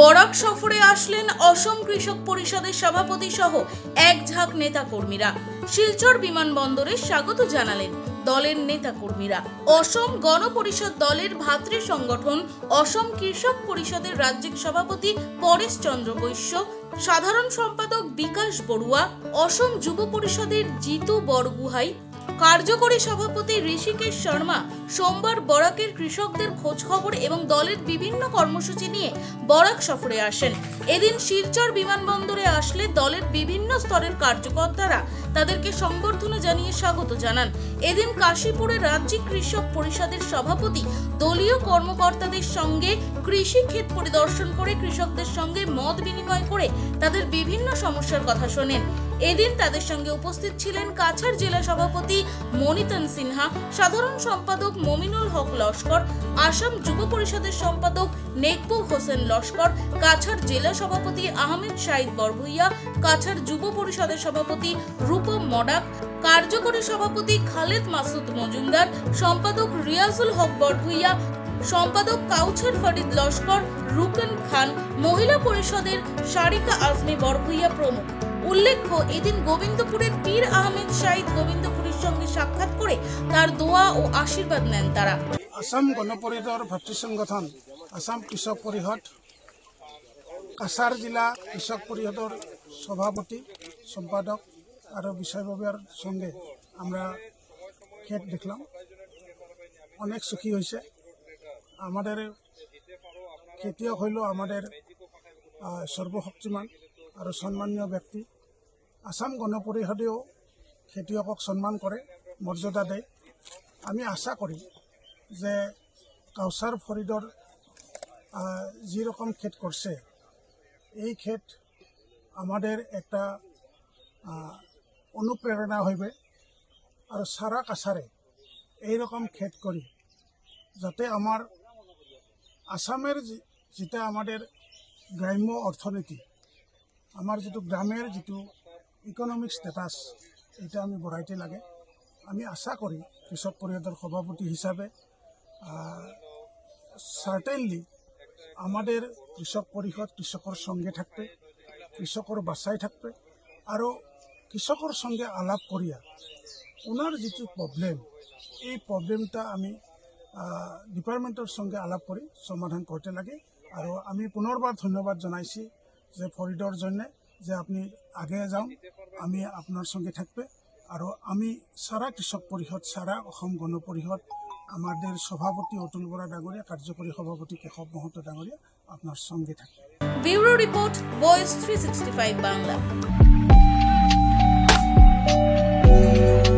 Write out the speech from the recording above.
বরাক সফরে আসলেন অসম কৃষক পরিষদের সভাপতি সহ এক ঝাঁক নেতা কর্মীরা শিলচর বিমানবন্দরে স্বাগত জানালেন দলের নেতাকর্মীরা। অসম গণপরিষদ দলের ভাতৃ সংগঠন, অসম কৃষক পরিষদের রাজ্যিক সভাপতি পরেশ চন্দ্র বৈশ্য, সাধারণ সম্পাদক বিকাশ বড়ুয়া, অসম যুব পরিষদের জিতু বরগুহাই কার্যকরী সভাপতি ঋষিকেশ শর্মা সোমবার বরাকের কৃষকদের খোঁজখবর এবং দলের বিভিন্ন কর্মসূচি নিয়ে বরাক সফরে আসেন। এদিন শিলচর বিমানবন্দরে আসলে দলের বিভিন্ন স্তরের কার্যকর্তারা তাদেরকে সংবর্ধনা জানিয়ে স্বাগত জানান। এদিন কাশীপুরের রাজ্যিক কৃষক পরিষদের সভাপতি দলীয় কর্মকর্তাদের সঙ্গে কৃষি ক্ষেত পরিদর্শন করে কৃষকদের সঙ্গে মত বিনিময় করে তাদের বিভিন্ন সমস্যার কথা শোনেন। এদিন তাদের সঙ্গে উপস্থিত ছিলেন কাছাড় জেলা সভাপতি মনিতন সিনহা, সাধারণ সম্পাদক মমিনুল হক লস্কর, আসাম যুব পরিষদের সম্পাদক নেকবু হোসেন লস্কর, কাছাড় জেলা সভাপতি আহমেদ শাহিদ বরভুইয়া, কাছাড় যুব পরিষদের সভাপতি রূপম মডাক, কার্যকরী সভাপতি খালেদ মাসুদ মজুমদার, সম্পাদক রিয়াজুল হক বরভুইয়া সম্পাদক কাউছার ফরিদ লস্কর, রুকন খান, মহিলা পরিষদের সারিকা আজমি বরভুইয়া প্রমুখ। উল্লেখ্য, এদিন গোবিন্দপুরের পীর আহমেদ শাহিদ গোবিন্দপুরের সঙ্গে সাক্ষাৎ করে তার দোয়া ও আশীর্বাদ নেন তারা। আসাম গণ পৰিষদৰ ভাতৃ সংগঠন, আসাম কৃষক পৰিষদ কাছাৰ জিলা কৃষক পৰিষদৰ সভাপতি, সম্পাদক আৰু বিষয়ববীয়ার সঙ্গে আমরা ক্ষেত দেখলাম। অনেক সুখী হয়েছে। আমাদের খেতিয়ক হইল আমাদের সর্বশক্তিমান আৰু সন্মানীয় ব্যক্তি। আসাম গণ পৰিষদেও খেতিয়কক সন্মান কৰে মৰ্যাদা দেয়। আমি আশা করি যে কাউসার ফরিদর আহ, যেরকম ক্ষেত করছে এই ক্ষেত আমাদের একটা আহ, অনুপ্রেরণা হইবে আর সারা কাছারে এইরকম ক্ষেত করি যাতে আমার আসামের যেটা আমাদের গ্রাম্য অর্থনীতি, আমার যেটো গ্রামের যেটো ইকনমিক স্ট্যাটাস এটা আমি বঢ়াইতে লাগে। আমি আশা করি কৃষক পরিষদের সভাপতি হিসাবে সার্টেনলি আমাদের কৃষক পরিষদ কৃষকর সঙ্গে থাকবে কৃষকর বাসায় থাকবে আরও কৃষকর সঙ্গে আলাপ করিয়া ওনার যেটো প্রবলেম এই প্রবলেমটা আমি ডিপার্টমেন্টের সঙ্গে আলাপ করে, সমাধান করতে লাগে। আৰু আমি পুনৰবাৰ ধন্যবাদ জনাইছি যে ফরিদর জন্য যে আপনি আগে যাও, আমি আপনার সঙ্গে থাকবে। আৰু আমি সারা কৃষক পরিষদ, সারা অসম গণ পরিষদ, আমাদের সভাপতি অতুল বরা ডাঙরিয়া, কার্যকরী সভাপতি কেশব মহন্ত ডাঙরিয়া আপনার সঙ্গে থাকবে। Bureau report voice three Bangla.